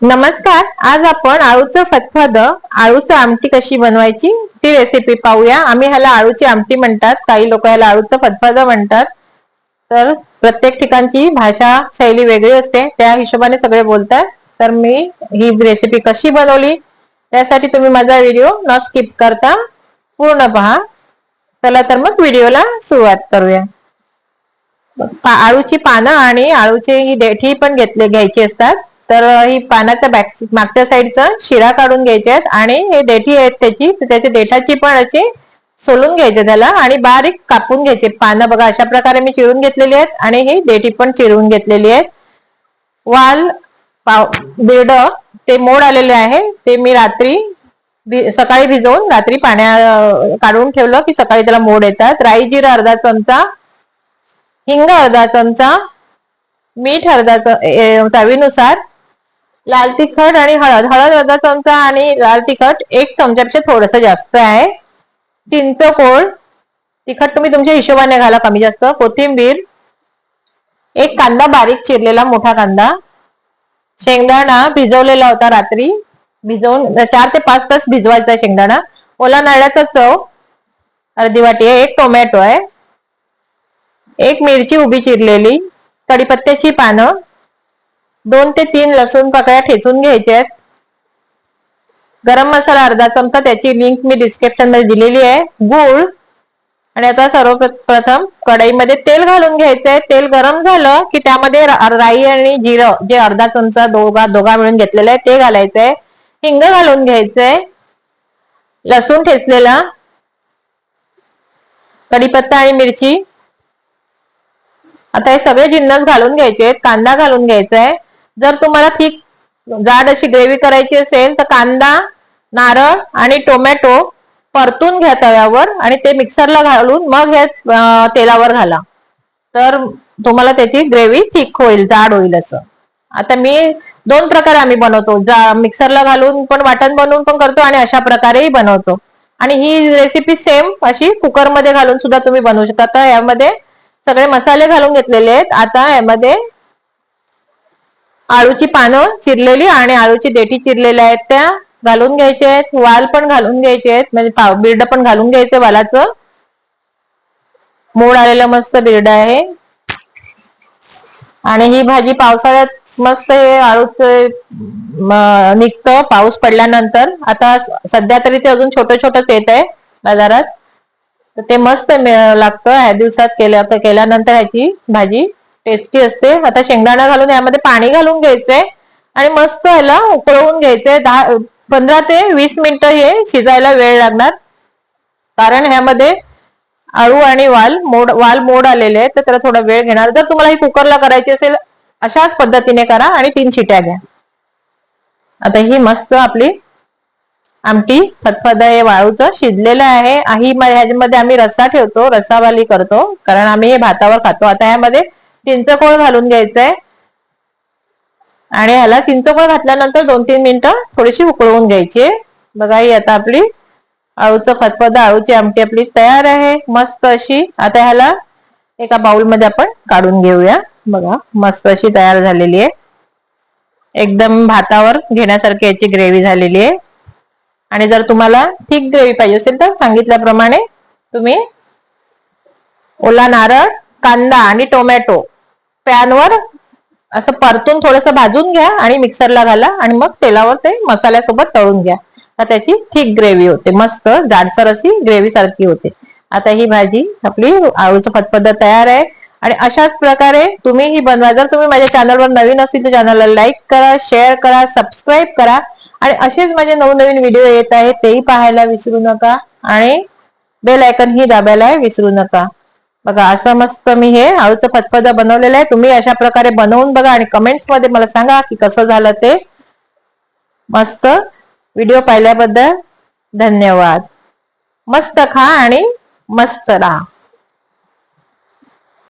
नमस्कार आज आपण आळूचं फतफद आळूचं आमटी कशी बनवायची ती रेसिपी पाहूया. आम्ही ह्याला आळूची आमटी म्हणतात. काही लोक ह्याला आळूचं फतफद म्हणतात. तर प्रत्येक ठिकाणची भाषा शैली वेगळी असते. त्या हिशोबाने सगळे बोलतात. तर मी ही रेसिपी कशी बनवली त्यासाठी तुम्ही माझा व्हिडिओ न स्किप करता पूर्ण पहा. चला तर मग व्हिडिओला सुरुवात करूया. आळूची पानं आणि आळूची ही देठी पण घेतले घ्यायची असतात. तर ही पानाच्या बॅक मागच्या साईडचा शिरा काढून घ्यायचे आहेत आणि हे देठी आहेत त्याची. त्याच्या देठाची पण अशी सोलून घ्यायचे त्याला आणि बारीक कापून घ्यायचे. पानं बघा अशा प्रकारे मी चिरून घेतलेली आहेत आणि ही देठी पण चिरून घेतलेली आहेत. वाल पाव बिरड ते मोड आलेले आहे. ते मी रात्री सकाळी भिजवून रात्री पाण्या काढून ठेवलं की सकाळी त्याला मोड येतात. राई जिरा अर्धा चमचा हिंग अर्धा चमचा मीठ अर्धा चवीनुसार लाल तिखट आणि हळद. हळद अर्धा चमचा आणि लाल तिखट एक चमच्यापेक्षा थोडस जास्त आहे. चिंच कोळ. तिखट तुम्ही तुमच्या हिशोबाने घाला कमी जास्त. कोथिंबीर. एक कांदा बारीक चिरलेला मोठा कांदा. शेंगदाणा भिजवलेला होता रात्री. भिजवून चार ते पाच तास भिजवायचा शेंगदाणा. ओला नारळाचा चव. अर्धी वाटी आहे. एक टोमॅटो आहे. एक मिरची उभी चिरलेली. कढीपत्त्याची पानं. दोन ते तीन लसूण पाकळ्या ठेचून घ्यायच्या आहेत. गरम मसाला अर्धा चमचा त्याची लिंक मी डिस्क्रिप्शनमध्ये दिलेली आहे. गूळ आणि आता सर्वप्रथम कढईमध्ये तेल घालून घ्यायचंय तेल गरम झालं की त्यामध्ये राई आणि जिरं जे अर्धा चमचा दोघा दोघा मिळून घेतलेलं आहे ते घालायचंय हिंग घालून घ्यायचंय लसूण ठेचलेला. कढीपत्ता आणि मिरची. आता हे सगळे जिन्नस घालून घ्यायचे आहेत. कांदा घालून घ्यायचा आहे. जर तुम्हाला थिक जाड अशी ग्रेव्ही करायची असेल तर कांदा नारळ आणि टोमॅटो परतून घ्या तव्यावर आणि ते मिक्सरला घालून मग हे तेलावर घाला. तर तुम्हाला त्याची ग्रेव्ही थिक होईल जाड होईल असं. आता मी दोन प्रकारे आम्ही बनवतो. जा मिक्सरला घालून पण वाटण बनवून पण करतो आणि अशा प्रकारेही बनवतो. आणि ही रेसिपी सेम अशी कुकरमध्ये घालून सुद्धा तुम्ही बनवू शकता. तर यामध्ये सगळे मसाले घालून घेतलेले आहेत. आता यामध्ये आळूची पानं चिरलेली आणि आळूची देठी चिरलेल्या आहेत त्या. घालून घ्यायचे आहेत. वाल पण घालून घ्यायचे आहेत. म्हणजे पाव बिर्ड पण घालून घ्यायचं वालाचं. मोड आलेलं मस्त बिर्ड आहे. आणि ही भाजी पावसाळ्यात मस्त हे आळूच निघतं. पाऊस पडल्यानंतर. आता सध्या तरी ते अजून छोटं छोटंच येत आहे बाजारात. तर ते मस्त लागतं. ह्या दिवसात केल्या केल्यानंतर ह्याची भाजी. टेस्टी असते. आता शेंगदाणा घालून यामध्ये पाणी घालून घ्यायचंय आणि मस्त ह्याला उकळवून घ्यायचंय. दहा पंधरा ते वीस मिनिटं हे शिजायला वेळ लागणार. कारण ह्यामध्ये आळू आणि वाल मोड वाल मोड आलेले आहेत तर त्याला थोडा वेळ घेणार. जर तुम्हाला ही कुकरला करायची असेल अशाच पद्धतीने करा आणि तीन शिट्या घ्या. आता ही मस्त आपली आमटी फतफद हे वाळूचं शिजलेलं आहे. ही ह्याच्यामध्ये आम्ही रस्सा ठेवतो रस्सावाली करतो. कारण आम्ही हे भातावर खातो. आता ह्यामध्ये चिंचकोळ घालून घ्यायचंय. आणि ह्याला चिंचकोळ घातल्यानंतर दोन तीन मिनिटं थोडीशी उकळवून घ्यायची. बघा ही आता आपली आळूचं फतफद आळूची आमटी आपली तयार आहे. मस्त अशी. आता ह्याला एका बाउलमध्ये आपण काढून घेऊया. बघा मस्त अशी तयार झालेली आहे. एकदम भातावर घेण्यासारखी याची ग्रेव्ही झालेली आहे. आणि जर तुम्हाला थिक ग्रेव्ही पाहिजे असेल तर सांगितल्याप्रमाणे तुम्ही ओला नारळ कांदा आणि टोमॅटो पॅनवर असं परतून थोडस भाजून घ्या आणि मिक्सरला घाला आणि मग तेलावर ते मसाल्यासोबत तळून घ्या. तर त्याची थिक ग्रेव्ही होते. मस्त जाडसर अशी ग्रेव्ही सारखी होते. आता ही भाजी आपली आळूचं फटपद्ध तयार आहे. आणि अशाच प्रकारे तुम्ही ही बनवा. जर तुम्ही माझ्या चॅनलवर नवीन असतील तर चॅनलला लाईक करा शेअर करा सबस्क्राईब करा. आणि असेच माझे नवनवीन व्हिडिओ येत आहेत तेही पाहायला विसरू नका. आणि बेल आयकन ही दाबायला विसरू नका. बघा असं मस्त मी हे आळूचं फतफद बनवलेलं आहे. तुम्ही अशा प्रकारे बनवून बघा आणि कमेंट्समध्ये मला सांगा की कसं झालं ते. मस्त. व्हिडिओ पाहिल्याबद्दल धन्यवाद. मस्त खा आणि मस्त राहा.